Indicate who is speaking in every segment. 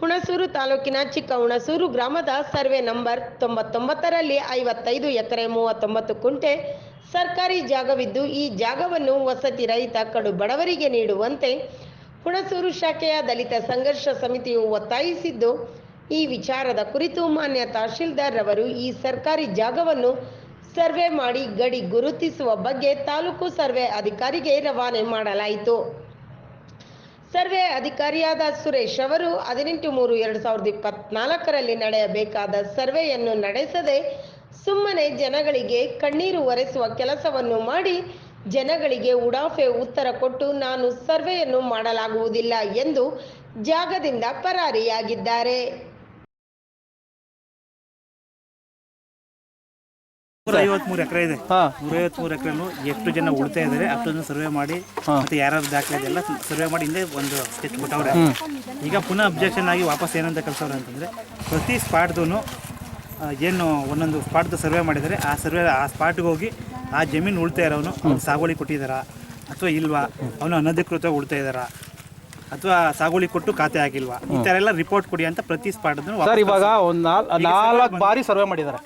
Speaker 1: ಹುಣಸೂರು ತಾಲೂಕಿನ ಚಿಕ್ಕ ಹುಣಸೂರು ಗ್ರಾಮದ ಸರ್ವೆ ನಂಬರ್ ತೊಂಬತ್ತೊಂಬತ್ತರಲ್ಲಿ ಐವತ್ತೈದು ಎಕರೆ ಮೂವತ್ತೊಂಬತ್ತು ಕುಂಟೆ ಸರ್ಕಾರಿ ಜಾಗವಿದ್ದು ಈ ಜಾಗವನ್ನು ವಸತಿ ರಹಿತ ಕಡು ಬಡವರಿಗೆ ನೀಡುವಂತೆ ಹುಣಸೂರು ಶಾಖೆಯ ದಲಿತ ಸಂಘರ್ಷ ಸಮಿತಿಯು ಒತ್ತಾಯಿಸಿದ್ದು, ಈ ವಿಚಾರದ ಕುರಿತು ಮಾನ್ಯ ತಹಶೀಲ್ದಾರ್ ರವರು ಈ ಸರ್ಕಾರಿ ಜಾಗವನ್ನು ಸರ್ವೆ ಮಾಡಿ ಗಡಿ ಗುರುತಿಸುವ ಬಗ್ಗೆ ತಾಲೂಕು ಸರ್ವೆ ಅಧಿಕಾರಿಗೆ ರವಾನೆ ಮಾಡಲಾಯಿತು. ಸರ್ವೆ ಅಧಿಕಾರಿಯಾದ ಸುರೇಶ್ ಅವರು ಹದಿನೆಂಟು ಮೂರು ಎರಡು ಸಾವಿರದ ಇಪ್ಪತ್ನಾಲ್ಕರಲ್ಲಿ ನಡೆಯಬೇಕಾದ ಸರ್ವೆಯನ್ನು ನಡೆಸದೆ ಸುಮ್ಮನೆ ಜನಗಳಿಗೆ ಕಣ್ಣೀರು ಒರೆಸುವ ಕೆಲಸವನ್ನು ಮಾಡಿ ಜನಗಳಿಗೆ ಉಡಾಫೆ ಉತ್ತರ ಕೊಟ್ಟು ನಾನು ಸರ್ವೆಯನ್ನು ಮಾಡಲಾಗುವುದಿಲ್ಲ ಎಂದು ಜಾಗದಿಂದ ಪರಾರಿಯಾಗಿದ್ದಾರೆ.
Speaker 2: ಐವತ್ಮೂರು ಎಕರೆ ಇದೆ.
Speaker 3: ಹಾ.
Speaker 2: ನೂರ ಐವತ್ಮೂರು ಎಕರೆನು ಎಷ್ಟು ಜನ ಉಳ್ತಾ ಇದ್ದಾರೆ ಅಷ್ಟೊಂದು ಸರ್ವೆ ಮಾಡಿ ಮತ್ತೆ ಯಾರ್ಯಾರು ದಾಖಲೆ ಇದೆಲ್ಲ ಸರ್ವೆ ಮಾಡಿ ಹಿಂದೆ ಒಂದು ಸ್ಕೆಚ್ ಕೊಟ್ಟವ್ರೆ. ಈಗ ಪುನಃ ಅಬ್ಜೆಕ್ಷನ್ ಆಗಿ ವಾಪಸ್ ಏನಂತ ಕಳ್ಸವ್ರೆ ಅಂತಂದ್ರೆ ಪ್ರತಿ ಸ್ಪಾಟ್ದು ಏನು ಒಂದೊಂದು ಸ್ಪಾಟ್ದು ಸರ್ವೆ ಮಾಡಿದರೆ ಆ ಸರ್ವೆ ಆ ಸ್ಪಾಟ್ಗೆ ಹೋಗಿ ಆ ಜಮೀನು ಉಳ್ತಾ ಇರೋನು ಸಾಗುವಳಿ ಕೊಟ್ಟಿದ್ದಾರಾ ಅಥವಾ ಇಲ್ವಾ? ಅವನು ಅನಧಿಕೃತ ಉಳ್ತಾ ಇದ್ದಾರಾ? ಅಥವಾ ಸಾಗುಳಿ ಕೊಟ್ಟು ಖಾತೆ ಆಗಿಲ್ವಾ ಈ ತರ ಎಲ್ಲ ರಿಪೋರ್ಟ್ ಕೊಡಿ ಅಂತ ಪ್ರತಿ ಸ್ಪಾಟ್
Speaker 3: ಸರ್ ಇವಾಗ ಒಂದ್ ನಾಲ್ ನಾಲ್ಕು ಬಾರಿ ಸರ್ವೆ
Speaker 2: ಮಾಡಿದಾರೆ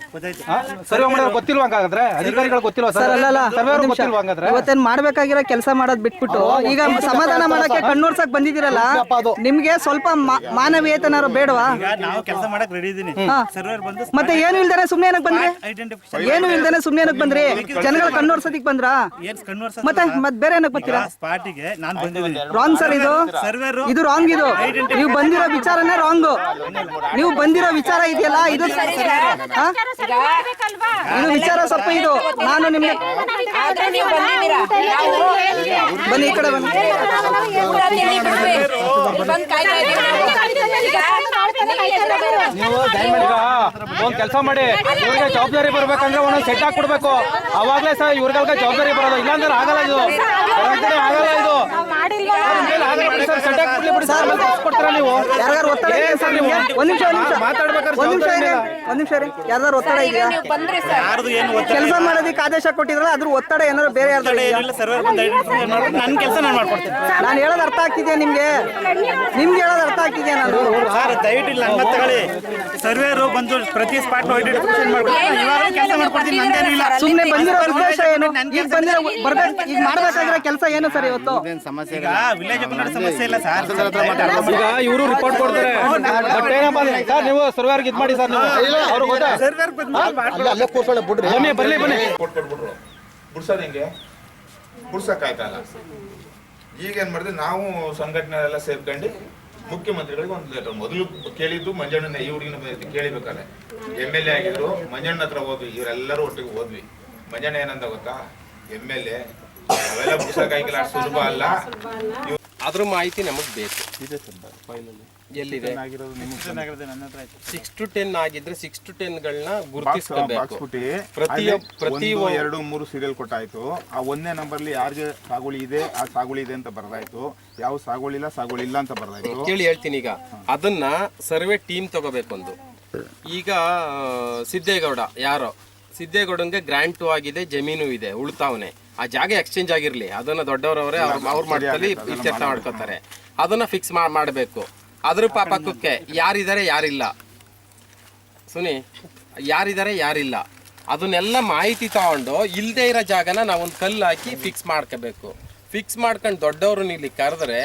Speaker 3: ಸರ್ವೆ ಮಾಡಿದ್ರೆ ಗೊತ್ತಿಲ್ವಾ ಹಂಗಾದ್ರೆ? ಅಧಿಕಾರಿಗಳು ಗೊತ್ತಿಲ್ವಾ ಸರ್? ಸರ್ವೆ ಗೊತ್ತಿಲ್ವಾ ಹಂಗಾದ್ರೆ?
Speaker 4: ಇವತ್ತೇನ್ ಮಾಡ್ಬೇಕಾಗಿರೋ ಕೆಲಸ ಮಾಡೋದ್ ಬಿಟ್ಬಿಟ್ಟು ಈಗ ಸಮಾಧಾನ ಮಾಡಕ್ಕೆ ಕಣ್ಣೋರ್ಸಕ್ ಬಂದಿದ್ದೀರಲ್ಲ? ನಿಮ್ಗೆ ಸ್ವಲ್ಪ ಮಾ- ಮಾನವೀಯತೆನಾರು ಬೇಡವಾ?
Speaker 2: ಈಗ ನಾವು ಕೆಲಸ ಮಾಡಕ್ ರೆಡಿ ಇದೀನಿ. ಸರ್ವರ್ ಬಂದು
Speaker 4: ಮತ್ತೆ ಏನು ಇಲ್ದಾನೆ ಸುಮ್ನೆ ಏನಕ್ ಬಂದ್ರಿ?
Speaker 2: ಐಡೆಂಟಿಫಿಕೇಶನ್
Speaker 4: ಏನು ಇಲ್ದಾನೆ ಸುಮ್ನೆ ಏನಕ್ ಬಂದ್ರಿ? ಜನಗಳ ಕಣ್ಣೋರ್ಸೋದಿಕ್ ಬಂದ್ರಾ?
Speaker 2: ಮತ್ತೆ
Speaker 4: ಮತ್ತೆ ಮತ್ ಬೇರೆ ಏನಕ್ ಬರ್ತೀರಾ?
Speaker 2: ಸ್ಪಾಟಿಗೆ ನಾನು ಬಂದಿದ್ದೀನಿ.
Speaker 4: ರಾಂಗ್ ಸರ್ ಇದು?
Speaker 2: ಸರ್ವೇರ್.
Speaker 4: ಇದು ರಾಂಗ್ ಇದು. ನೀವು ಬಂದಿರೋ ವಿಚಾರನೇ ರಾಂಗ್ ನೀವು ಬಂದಿರೋ ವಿಚಾರ ಇದೆಯಲ್ಲ ಇದು ಹಾ? ಇದು ವಿಚಾರ ಸ್ವಲ್ಪ ಇದು. ನಾನು ನಿಮ್ಗೆ
Speaker 5: ಆದ್ರೆ ನೀವು ಬಂದಿದ್ದೀರಾ? ನಾವು
Speaker 4: ಬನ್ನಿ ಈ ಕಡೆ ಬನ್ನಿ.
Speaker 5: ಊರಲ್ಲಿ ಬಿಡ್ಬೇಕು. ಬಂದ್ ಕಾಯ್ತಾ ಇದೀವಿ ನಾವು. ಈಗ
Speaker 3: ನೀವು ದಯಮಾಡಿ ಈಗ ಒಂದ್ ಕೆಲಸ ಮಾಡಿ. ಇವ್ರಿಗೆ ಜವಾಬ್ದಾರಿ ಬರ್ಬೇಕಂದ್ರೆ ಒಂದೊಂದು ಸೆಟ್ ಹಾಕಿ ಕೊಡ್ಬೇಕು ಅವಾಗ್ಲೇ ಸರ್ ಇವ್ರಿಗೆ ಜವಾಬ್ದಾರಿ ಬರೋದು. ಇಲ್ಲಾಂದ್ರೆ ಆಗಲ್ಲ ಇದು. ಹೊರಗಡೆ ಆಗಲ್ಲ ಇದು. ಸರ್ ಸರ್
Speaker 4: ಒತ್ತಡ ಇದೆ ಸರ್. ನಿಮ್ಗೆ? ಒಂದ್ ನಿಮಿಷ ಒಂದ್ ನಿಮಿಷ.
Speaker 3: ಮಾತಾಡ್ಬೇಕಾದ್ರೆ
Speaker 4: ಒಂದ್ ನಿಮಿಷ
Speaker 3: ಜವಾಬ್ದಾರಿ
Speaker 4: ಇದೆ
Speaker 3: ಇಲ್ಲ.
Speaker 4: ಒಂದ್ ನಿಮಿಷ ರೀ ಯಾರ್ದಾರು ಒತ್ತಡ ಇದೆಯಾ?
Speaker 5: ನೀವು ಬಂದ್ರಿ ಸರ್.
Speaker 2: ಯಾರ್ದು ಏನು ಒತ್ತಡ
Speaker 4: ಕೆಲಸ ಮಾಡೋದಕ್ಕೆ ಆದೇಶ ಕೊಟ್ಟಿದ್ರಲ್ಲ ಅದ್ರ ಒತ್ತಡ ಏನಾದ್ರು ಬೇರೆ ಯಾರ್ದಾರು ಇದೆಯಾ?
Speaker 2: ಇಲ್ಲ ಸರ್ವೇರ್ ಬಂದು ಐಡೆಂಟಿಫಿಕೇಶನ್ ಮಾಡ್ಬಿಟ್ಟು ನನ್ನ ಕೆಲಸ ನಾನು ಮಾಡ್ಕೊಡ್ತೀನಿ.
Speaker 4: ನಾನು ಹೇಳೋದು ಅರ್ಥ ಆಗ್ತಿದ್ಯಾ ನಿಮ್ಗೆ? ನಿಮ್ಗೆ ಹೇಳೋದು ಅರ್ಥ ಆಗ್ತಿದ್ಯಾ ನಾನು?
Speaker 2: ಸರ್ ದಯವಿಟ್ಟು ಇಲ್ಲ ನನ್ನ ತಗೊಳ್ಳಿ ಸರ್ವೇರು ಬಂದು ಪ್ರತಿ ಸ್ಪಾಟ್ ಐಡೆಂಟಿಫಿಕೇಶನ್ ಇವಾಗ ಕೆಲಸ ಮಾಡ್ಕೊಡ್ತೀನಿ ನಂದೇನು ಇಲ್ಲ.
Speaker 4: ಸುಮ್ನೆ ಬಂದಿರೋ ಉದ್ದೇಶ ಏನು? ಈಗ ಬಂದಿರೋ ಬರ್ಬೇಕು ಈಗ ಮಾಡ್ಬೇಕಾಗಿರೋ ಕೆಲಸ ಏನು ಸರ್ ಇವತ್ತು?
Speaker 2: ಈಗ ವಿಲೇಜ್ ಕನ್ನಡ ಸಮಸ್ಯೆ ಇಲ್ಲ ಸರ್.
Speaker 3: ಈಗ ಇವರು ರಿಪೋರ್ಟ್ ಕೊಡ್ತಾರೆ. ಬಟ್ ಏನಪ್ಪ ಅಂದ್ರೆ, ಸರ್ ನೀವು ಇದ್ ಮಾಡಿ ಸರ್ ನೀವು. ಅವ್ರಿಗೆ ಗೊತ್ತಾ?
Speaker 2: ಸರ್ವೇರ್ ಬಂದು
Speaker 3: ಬನ್ನಿ ಬರ್ಲಿ ಬನ್ನಿ.
Speaker 6: ಕೊಟ್ಬಿಟ್ಬಿಟ್ರು ಬಿಡ್ಸೋದು ಹೆಂಗೆ ಬಿಡ್ಸಕ್ಕಾಯ್ತಲ್ಲ ಈಗೇನ್ ಮಾಡಿದ್ರೆ? ನಾವು ಸಂಘಟನೆ ಎಲ್ಲ ಸೇರ್ಕೊಂಡು ಮುಖ್ಯಮಂತ್ರಿಗಳಿಗೆ ಒಂದು ಲೆಟರ್ ಮೊದಲು ಕೇಳಿದ್ದು ಮಂಜಣ್ಣನ ಈ ಹುಡುಗಿನ ಕೇಳಿಬೇಕಾದ್ರೆ. ಎಂ ಎಲ್ ಎ ಆಗಿದ್ರು. ಮಂಜಣ್ಣ ಹತ್ರ ಹೋದ್ವಿ. ಇವರೆಲ್ಲರೂ ಒಟ್ಟಿಗೆ ಹೋದ್ವಿ. ಮಂಜಣ್ಣ ಏನಂದ ಗೊತ್ತಾ? ಎಂ ಎಲ್ ಎ ಅವೆಲ್ಲ ಬಿಡ್ಸಕ್ಕಾಗಿಲ್ಲ ಅಷ್ಟು ಸುಲಭ ಅಲ್ಲ.
Speaker 7: ಅದ್ರ ಮಾಹಿತಿ ನಮಗ್ ಬೇಕು. ಎಲ್ಲಿದೆ?
Speaker 2: ನನ್ನ ಹತ್ರ ಆಯ್ತು.
Speaker 7: ಸಿಕ್ಸ್ ಟು ಟೆನ್ ಆಗಿದ್ರೆ ಸಿಕ್ಸ್ ಟು ಟೆನ್ ಗಳನ್ನ ಗುರುತಿಸ್ಕೋಬೇಕು.
Speaker 6: ಬಾಕ್ಸ್ಬಿಟ್ಟು
Speaker 7: ಪ್ರತಿ ಪ್ರತಿ
Speaker 6: ಒಂದು ಎರಡು ಮೂರು ಸೀರಿಯಲ್ ಕೊಟ್ಟಾಯ್ತು. ಆ ಒಂದೇ ನಂಬರ್ಲಿ ಯಾರಿಗೆ ಸಾಗುಳಿ ಇದೆ ಆ ಸಾಗುಳಿ ಇದೆ ಅಂತ ಬರ್ದಾಯ್ತು. ಯಾವ ಸಾಗುಳಿ ಇಲ್ಲ ಸಾಗುಳಿ ಇಲ್ಲ ಅಂತ ಬರ್ದಾಯ್ತು.
Speaker 7: ಕೇಳಿ ಹೇಳ್ತೀನಿ ಈಗ. ಅದನ್ನ ಸರ್ವೆ ಟೀಮ್ ತಗೋಬೇಕೊಂದು ಈಗ ಸಿದ್ದೇಗೌಡ ಯಾರೋ? ಸಿದ್ದೇಗೌಡಂಗೆ ಗ್ರಾಂಟು ಆಗಿದೆ ಜಮೀನು ಇದೆ ಉಳ್ತಾವನೆ ಆ ಜಾಗ ಎಕ್ಸ್ಚೇಂಜ್ ಆಗಿರ್ಲಿ ಅದನ್ನ ದೊಡ್ಡವರವರೇ ಅವ್ರ ಅವ್ರ ಮಟ್ಟದಲ್ಲಿ ಇತ್ಯರ್ಥ ಮಾಡ್ಕೋತಾರೆ. ಅದನ್ನ ಫಿಕ್ಸ್ ಮಾಡಬೇಕು. ಅದ್ರ ಪಾಪಕ್ಕಕ್ಕೆ ಯಾರಿದ್ದಾರೆ ಯಾರಿಲ್ಲ. ಸುನಿ ಯಾರಿದ್ದಾರೆ ಯಾರಿಲ್ಲ. ಅದನ್ನೆಲ್ಲ ಮಾಹಿತಿ ತಗೊಂಡು ಇಲ್ಲದೆ ಇರೋ ಜಾಗನ ನಾವೊಂದು ಕಲ್ಲು ಹಾಕಿ ಫಿಕ್ಸ್ ಮಾಡ್ಕೋಬೇಕು. ಫಿಕ್ಸ್ ಮಾಡ್ಕೊಂಡು ದೊಡ್ಡವ್ರನ್ನ ಇಲ್ಲಿ ಕರೆದ್ರೆ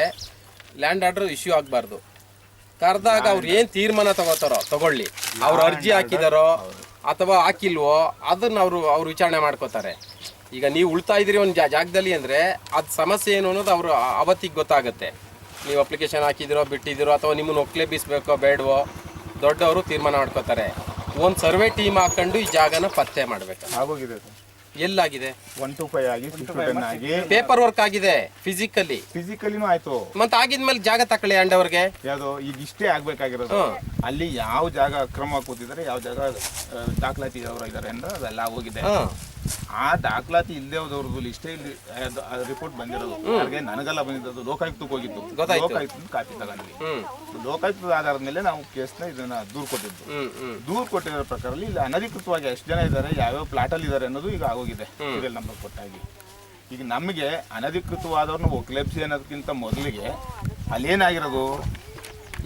Speaker 7: ಲ್ಯಾಂಡ್ ಆರ್ಡರ್ ಇಶ್ಯೂ ಆಗಬಾರ್ದು. ಕರೆದಾಗ ಅವ್ರು ಏನು ತೀರ್ಮಾನ ತಗೋತಾರೋ ತಗೊಳ್ಳಿ. ಅವ್ರು ಅರ್ಜಿ ಹಾಕಿದಾರೋ ಅಥವಾ ಹಾಕಿಲ್ವೋ ಅದನ್ನ ಅವರು ಅವ್ರು ವಿಚಾರಣೆ ಮಾಡ್ಕೋತಾರೆ. ಈಗ ನೀವು ಉಳ್ತಾ ಇದ್ದೀರಿ ಒಂದು ಜಾಗದಲ್ಲಿ ಅಂದರೆ ಅದು ಸಮಸ್ಯೆ ಏನು ಅನ್ನೋದು ಅವರು ಅವತ್ತಿಗೆ ಗೊತ್ತಾಗುತ್ತೆ. ನೀವು ಅಪ್ಲಿಕೇಶನ್ ಹಾಕಿದಿರೋ ಬಿಟ್ಟಿದ್ದೀರೋ ಅಥವಾ ನಿಮ್ಮನ್ನು ಒಕ್ಲೇ ಬೀಸ್ಬೇಕೋ ಬೇಡವೋ ದೊಡ್ಡವರು ತೀರ್ಮಾನ ಮಾಡ್ಕೋತಾರೆ. ಒಂದು ಸರ್ವೆ ಟೀಮ್ ಹಾಕೊಂಡು ಈ ಜಾಗನ ಪತ್ತೆ ಮಾಡಬೇಕು.
Speaker 6: ಆಗೋಗಿದೆ
Speaker 7: ಎಲ್ಲಾಗಿದೆ?
Speaker 6: ಒನ್ ಟು ಫೈವ್ ಆಗಿ
Speaker 7: ಪೇಪರ್ ವರ್ಕ್ ಆಗಿದೆ ಫಿಸಿಕಲಿ
Speaker 6: ಫಿಸಿಕಲಿನೂ ಆಯ್ತು.
Speaker 7: ಮತ್ತೆ ಆಗಿದ್ಮೇಲೆ ಜಾಗ ತಕೊಳ್ಳಿ ಅಂಡವ್ರಿಗೆ.
Speaker 6: ಯಾವ್ದು? ಈಗ ಇಷ್ಟೇ ಆಗ್ಬೇಕಾಗಿರೋದು. ಅಲ್ಲಿ ಯಾವ ಜಾಗ ಅಕ್ರಮ ಕೂತಿದ್ದಾರೆ ಯಾವ ಜಾಗ ದಾಖಲಾತಿ ಅವರು ಇದ್ದಾರೆ ಅಂದ್ರೆ ಅದೆಲ್ಲ ಆಗೋಗಿದೆ
Speaker 7: ಹಾಂ.
Speaker 6: ಆ ದಾಖಲಾತಿ ಇಲ್ಲದೆ ಹೋದವ್ರದ್ದು ಇಷ್ಟೇ ಇಲ್ಲಿ ರಿಪೋರ್ಟ್ ಬಂದಿರೋದು. ಹಾಗೆ ನನಗೆಲ್ಲ ಬಂದಿದ್ದು ಲೋಕಾಯುಕ್ತಕ್ಕೆ ಹೋಗಿತ್ತು
Speaker 7: ಗೊತ್ತಾಯ್ತು.
Speaker 6: ಲೋಕಾಯುಕ್ತ ಕಾಪಿ ತಗೊಂಡ್ವಿ. ಲೋಕಾಯುಕ್ತದ ಆಧಾರದ ಮೇಲೆ ನಾವು ಕೇಸ್ನ ಇದನ್ನ ದೂರ್ ಕೊಟ್ಟಿದ್ದು. ದೂರು ಕೊಟ್ಟಿರೋ ಪ್ರಕಾರ ಇಲ್ಲಿ ಅನಧಿಕೃತವಾಗಿ ಎಷ್ಟು ಜನ ಇದ್ದಾರೆ ಯಾವ್ಯಾವ ಪ್ಲಾಟ್ ಅಲ್ಲಿ ಇದ್ದಾರೆ ಅನ್ನೋದು ಈಗ ಆಗೋಗಿದೆ. ಸೀರಿಯಲ್ ನಂಬರ್ ಕೊಟ್ಟಾಗಿ. ಈಗ ನಮಗೆ ಅನಧಿಕೃತವಾದವ್ರನ್ನ ಒಕ್ಲೆಬ್ಸಿ ಅನ್ನೋದಕ್ಕಿಂತ ಮೊದಲಿಗೆ ಅಲ್ಲೇನಾಗಿರೋದು?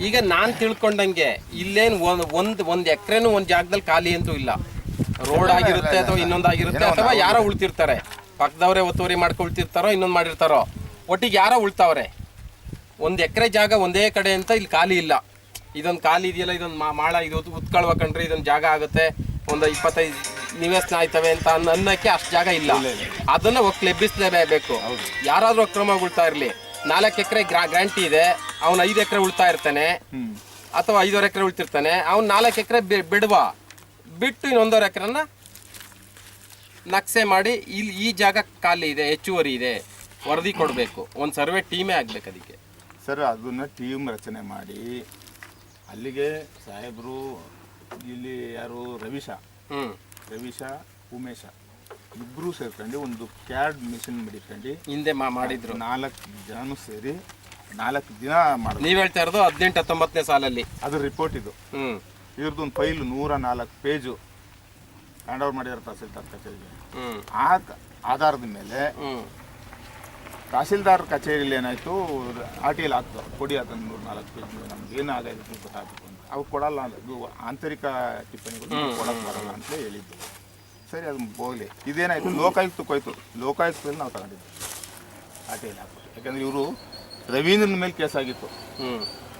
Speaker 7: ಈಗ ನಾನು ತಿಳ್ಕೊಂಡಂಗೆ ಇಲ್ಲೇನು ಒಂದು ಒಂದು ಎಕರೆನೂ ಒಂದ್ ಜಾಗದಲ್ಲಿ ಖಾಲಿ ಅಂತೂ ಇಲ್ಲ. ರೋಡ್ ಆಗಿರುತ್ತೆ ಅಥವಾ ಇನ್ನೊಂದಾಗಿರುತ್ತೆ ಅಥವಾ ಯಾರೋ ಉಳ್ತಿರ್ತಾರೆ. ಪಕ್ಕದವರೇ ಒತ್ತುವರಿ ಮಾಡ್ಕೊಳ್ತಿರ್ತಾರೋ ಇನ್ನೊಂದು ಮಾಡಿರ್ತಾರೋ. ಒಟ್ಟಿಗೆ ಯಾರೋ ಉಳ್ತಾವ್ರೆ. ಒಂದು ಎಕರೆ ಜಾಗ ಒಂದೇ ಕಡೆ ಅಂತ ಇಲ್ಲಿ ಖಾಲಿ ಇಲ್ಲ. ಇದೊಂದು ಖಾಲಿ ಇದೆಯಲ್ಲ ಇದೊಂದು ಮಾಳ ಇದು ಉತ್ಕೊಳ್ವ ಕಂಡ್ರೆ ಇದೊಂದು ಜಾಗ ಆಗುತ್ತೆ. ಒಂದು ಇಪ್ಪತ್ತೈದು ನಿವೇಶನ ಆಯ್ತವೆ ಅಂತ ಅನ್ನ ಅನ್ನಕ್ಕೆ ಅಷ್ಟು ಜಾಗ ಇಲ್ಲ. ಅದನ್ನ ಲೆಬ್ಬಿಸಲೇಬೇಕು. ಯಾರಾದ್ರೂ ಅಕ್ರಮ ಉಳ್ತಾ ಇರ್ಲಿ. ನಾಲ್ಕು ಎಕರೆ ಗ್ಯಾರಂಟಿ ಇದೆ. ಅವನು ಐದು ಎಕರೆ ಉಳ್ತಾ ಇರ್ತಾನೆ. ಅಥವಾ ಐದೂವರೆ ಎಕರೆ ಉಳ್ತಿರ್ತಾನೆ. ಅವ್ನು ನಾಲ್ಕು ಎಕರೆ ಬಿಡುವ. ಬಿಟ್ಟು ಇನ್ನೊಂದೂವರೆ ಎಕರೆನ ನಕ್ಷೆ ಮಾಡಿ ಇಲ್ಲಿ ಈ ಜಾಗ ಖಾಲಿ ಇದೆ ಹೆಚ್ಚುವರಿ ಇದೆ ವರದಿ ಕೊಡಬೇಕು. ಒಂದು ಸರ್ವೆ ಟೀಮೇ ಆಗ್ಬೇಕು ಅದಕ್ಕೆ.
Speaker 6: ಸರ್ ಅದನ್ನ ಟೀಮ್ ರಚನೆ ಮಾಡಿ ಅಲ್ಲಿಗೆ ಸಾಹೇಬರು ಇಲ್ಲಿ ಯಾರು ರವೀಶ.
Speaker 7: ಹ್ಮ್.
Speaker 6: ರವೀಶ ಉಮೇಶ ಇಬ್ಬರು ಸೇರ್ಕೊಂಡು ಒಂದು ಕ್ಯಾಡ್ ಮಿಷನ್ ಮಡಿಕೊಂಡು
Speaker 7: ಹಿಂದೆ ಮಾ- ಮಾಡಿದ್ರು.
Speaker 6: ನಾಲ್ಕು ಜನನು ಸೇರಿ ನಾಲ್ಕು ದಿನ ಮಾಡಿ
Speaker 7: ನೀವು ಹೇಳ್ತಾ ಇರೋದು ಹದಿನೆಂಟು ಹತ್ತೊಂಬತ್ತನೇ ಸಾಲಲ್ಲಿ.
Speaker 6: ಅದು ರಿಪೋರ್ಟ್ ಇದು.
Speaker 7: ಹ್ಮ್.
Speaker 6: ಇವ್ರದ್ದು ಒಂದು ಫೈಲ್ ನೂರ ನಾಲ್ಕು ಪೇಜು ಹ್ಯಾಂಡ್ ಓವರ್ ಮಾಡಿದಾರೆ ತಹಸೀಲ್ದಾರ್ ಕಚೇರಿಗೆ. ಆ ಆಧಾರದ ಮೇಲೆ ತಹಸೀಲ್ದಾರ್ ಕಚೇರಿಯಲ್ಲಿ ಏನಾಯ್ತು ಆರ್ ಟಿ ಎಲ್ ಹಾಕ್ತಾರೆ ಕೊಡಿ ಅದನ್ನು ನೂರ ನಾಲ್ಕು ಪೇಜ್ ನಮ್ಗೆ ಏನು ಆಗಾಯ್ತು ಗೊತ್ತಾಗಬೇಕು ಅಂತ. ಅವು ಕೊಡಲ್ಲ ಆಂತರಿಕ ಟಿಪ್ಪಣಿಗಳು ಕೊಡಕ್ಕೆ ಬರಲ್ಲ ಅಂತ ಹೇಳಿದ್ದು. ಸರಿ ಅದು ಹೋಗಲಿ. ಇದೇನಾಯ್ತು ಲೋಕಾಯುಕ್ತಕ್ಕೆ ಹೋಯ್ತು ಲೋಕಾಯುಕ್ತದಲ್ಲಿ ನಾವು ತಗೊಂಡಿದ್ವಿ ಆರ್ ಟಿ ಎಲ್ ಹಾಕ್ಬಿಟ್ಟು. ಯಾಕಂದ್ರೆ ಇವರು ರವೀಂದ್ರನ ಮೇಲೆ ಕೇಸ್ ಆಗಿತ್ತು.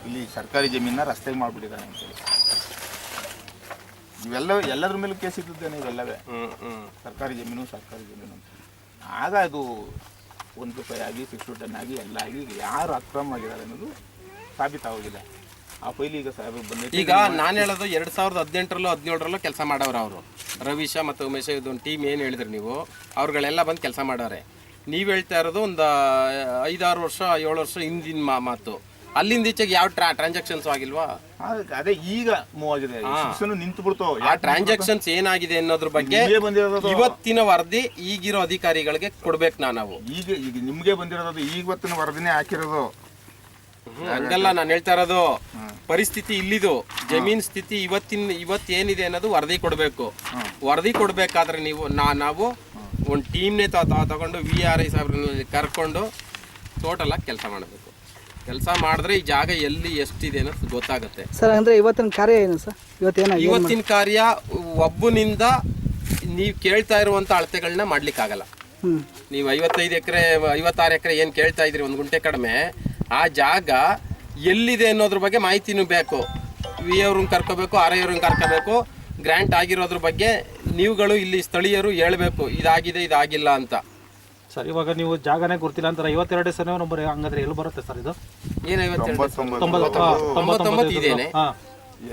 Speaker 6: ಇಲ್ಲಿ ಸರ್ಕಾರಿ ಜಮೀನ ರಸ್ತೆಗೆ ಅಂತ ಅಂತೇಳಿ ಇವೆಲ್ಲ ಎಲ್ಲದ್ರ ಮೇಲೆ ಕೇಸ್ ಇದ್ದದ್ದೇನೆ ಇವೆಲ್ಲವೇ. ಸರ್ಕಾರಿ ಜಮೀನು ಸರ್ಕಾರಿ ಜಮೀನು ಅಂತ. ಆಗ ಅದು ಒಂದು ರೂಪಾಯಿ ಆಗಿ ಸಿಕ್ಸ್ ಟು ಟೆನ್ ಆಗಿ ಎಲ್ಲ ಆಗಿ ಯಾರು ಅಕ್ರಮ ಆಗಿದ್ದಾರೆ ಅನ್ನೋದು ಸಾಬೀತಾಗಿದೆ ಆ ಫೈಲ್ ಈಗ ಸಾಹೇಬ್ ಬಂದಿದೆ
Speaker 7: ಈಗ ನಾನು ಹೇಳೋದು ಎರಡು ಸಾವಿರದ ಹದಿನೆಂಟರಲ್ಲೂ ಹದಿನೇಳರಲ್ಲೂ ಕೆಲಸ ಮಾಡೋರು ಅವರು. ರವೀಶ ಮತ್ತು ಉಮೇಶ ಇದೊಂದು ಟೀಮ್ ಏನು ಹೇಳಿದ್ರಿ ನೀವು? ಅವ್ರುಗಳೆಲ್ಲ ಬಂದು ಕೆಲಸ ಮಾಡವ್ರೆ ನೀವು ಹೇಳ್ತಾ ಇರೋದು ಒಂದು ಐದಾರು ವರ್ಷ ಏಳು ವರ್ಷ ಹಿಂದಿನ ಮಾತು. ಅಲ್ಲಿಂದ ಈಚೆಗೆ ಯಾವ ಟ್ರಾ ಟ್ರಾನ್ಸಾಕ್ಷನ್ಸ್ ಆಗಿಲ್ವಾ?
Speaker 6: ಅದೇ ಈಗ ಮೂವ್ ಆಗಿದೆ. ಶಿಕ್ಷಣ ನಿಂತು ಬಿಡ್ತೋ
Speaker 7: ಆ ಟ್ರಾನ್ಸಾಕ್ಷನ್ಸ್ ಏನಾಗಿದೆ ಅನ್ನೋದ್ರ ಬಗ್ಗೆ
Speaker 6: ನಿಮ್ಗೆ ಬಂದಿರೋದು
Speaker 7: ಇವತ್ತಿನ ವರದಿ ಈಗಿರೋ ಅಧಿಕಾರಿಗಳಿಗೆ ಕೊಡ್ಬೇಕು ನಾ ನಾವು.
Speaker 6: ಈಗ ಈಗ ನಿಮ್ಗೆ ಬಂದಿರೋದು ಇವತ್ತಿನ ವರದಿನೇ ಹಾಕಿರೋದು.
Speaker 7: ಹಂಗಲ್ಲ ನಾನು ಹೇಳ್ತಾ ಇರೋದು. ಪರಿಸ್ಥಿತಿ ಇಲ್ಲಿದು. ಜಮೀನ್ ಸ್ಥಿತಿ ಇವತ್ತಿನ ಇವತ್ತು ಏನಿದೆ ಅನ್ನೋದು ವರದಿ ಕೊಡಬೇಕು. ವರದಿ ಕೊಡ್ಬೇಕಾದ್ರೆ ನೀವು ನಾ ನಾವು ಒಂದು ಟೀಮ್ನೇ ತಗೊಂಡು ವಿ ಆರ್ ಐ ಸಾಹೇಬ್ರನ್ನ ಕರ್ಕೊಂಡು ಟೋಟಲ್ ಆಗಿ ಕೆಲಸ ಮಾಡಬೇಕು ಕೆಲಸ ಮಾಡಿದ್ರೆ ಈ ಜಾಗ ಎಲ್ಲಿ ಎಷ್ಟಿದೆ ಅನ್ನೋದು ಗೊತ್ತಾಗುತ್ತೆ.
Speaker 4: ಸರ್ ಅಂದ್ರೆ ಇವತ್ತಿನ ಕಾರ್ಯ ಏನು ಸರ್? ಇವತ್ತೇನ
Speaker 7: ಇವತ್ತಿನ ಕಾರ್ಯ ಒಬ್ಬನಿಂದ ನೀವು ಕೇಳ್ತಾ ಇರುವಂತ ಅಳತೆಗಳನ್ನ ಮಾಡ್ಲಿಕ್ಕಾಗಲ್ಲ. ನೀವು ಐವತ್ತೈದು ಎಕರೆ ಐವತ್ತಾರು ಎಕರೆ ಏನು ಕೇಳ್ತಾ ಇದ್ರಿ ಒಂದು ಗುಂಟೆ ಕಡಿಮೆ ಆ ಜಾಗ ಎಲ್ಲಿದೆ ಅನ್ನೋದ್ರ ಬಗ್ಗೆ ಮಾಹಿತಿನೂ ಬೇಕು. ವಿ ಅವ್ರನ್ನ ಕರ್ಕೋಬೇಕು ಆರ್ ಐ ಅವ್ರನ್ನ ಕರ್ಕೋಬೇಕು ಗ್ರ್ಯಾಂಟ್ ಆಗಿರೋದ್ರ ಬಗ್ಗೆ ನೀವುಗಳು ಇಲ್ಲಿ ಸ್ಥಳೀಯರು ಹೇಳ್ಬೇಕು ಇದಾಗಿದೆ ಇದಾಗಿಲ್ಲ ಅಂತ.
Speaker 2: ಸರ್ ಇವಾಗ ನೀವು ಜಾಗನೇ ಗೊತ್ತಿಲ್ಲ ಅಂತಾರೆ ಐವತ್ತೆರಡು ಸರ್ ನಂಬರ್ ಹಂಗಾದ್ರೆ ಎಲ್ಲಿ ಬರುತ್ತೆ ಸರ್ ಇದು?
Speaker 7: ಎರಡನೇ ದಿನ
Speaker 6: ತೊಂಬತ್ತೊಂಬತ್ತು.
Speaker 7: ತೊಂಬತ್ತೊಂಬತ್ತು. ಇದೇನೆ?
Speaker 2: ಹಾ.